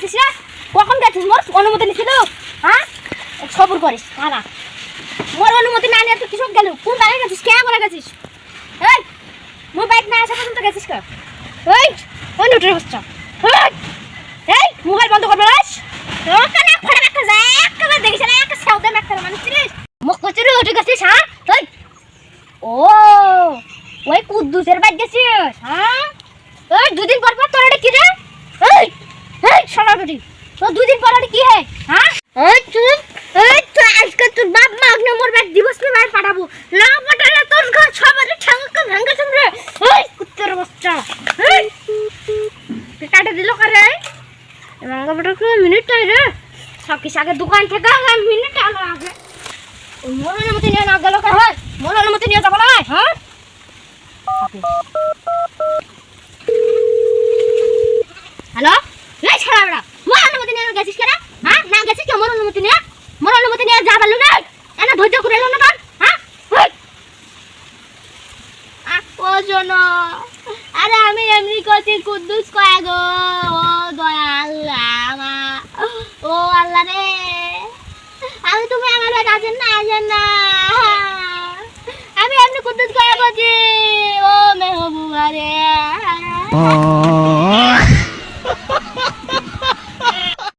মোর? অনুমতি নিছিল? হ্যাঁ? সবর করিস খানা মোর অনুমতি না নিয়ে তুই কিসব গেল? কোন বাইরে গেছিস? কে করে গেছিস? এই, মোর বাইক না আসা পর্যন্ত গেছিস কে? এই, ওই নোটের বাচ্চা। এই মোবাইল বন্ধ করবে রাস না ফেলে রাখতে যায় একবার দেখিস না একটা সাউদে মারতে মানুষ ছিলিস মুখ কচুরি উঠে গেছিস হ্যাঁ? তুই ও, ওই কুদ্দুসের বাইক গেছিস হ্যাঁ? এই, দুদিন পর পর তোর এটা কি রে এই সোনা বেটি তোর দুদিন পর এটা কি হে হ্যাঁ? এই তুই এই তুই আজকে তোর বাপ মা আগ্নে মোর ব্যাগ দিবস নি বাইরে পাঠাবো। না পাঠালে তোর ঘর সবারই ঠ্যাঙ্গা ভেঙ্গে চুমরে এই কুত্তের বাচ্চা, এই। তুই কাটে দিল কারে? ভাঙ্গা বটা কি মিনিট টাই রে। সব কিছু আগে দোকান থেকে আগে মিনিট আলো আগে। ওই মোর অনুমতি নিয়ে না গেল কে হয় মোর অনুমতি নিয়ে যাব না হ্যাঁ হ্যালো এই ছাড়া বড়া মোর অনুমতি নিয়ে গেছিস কেন হ্যাঁ না গেছিস কে মোর অনুমতি নিয়ে মোর অনুমতি নিয়ে যা পারলু না এনা ধৈর্য করে এলো না হ্যাঁ? আরে আমি এমনি করছি কুদ্দুস কয়া গো, ও দয়া আল্লাহ আমার, ও আল্লাহ রে। আমি তুমি আমার বাড়ি আছেন না আছেন না। আমি এমনি কুদ্দুস কয়া করছি, ও মেহবুবা রে।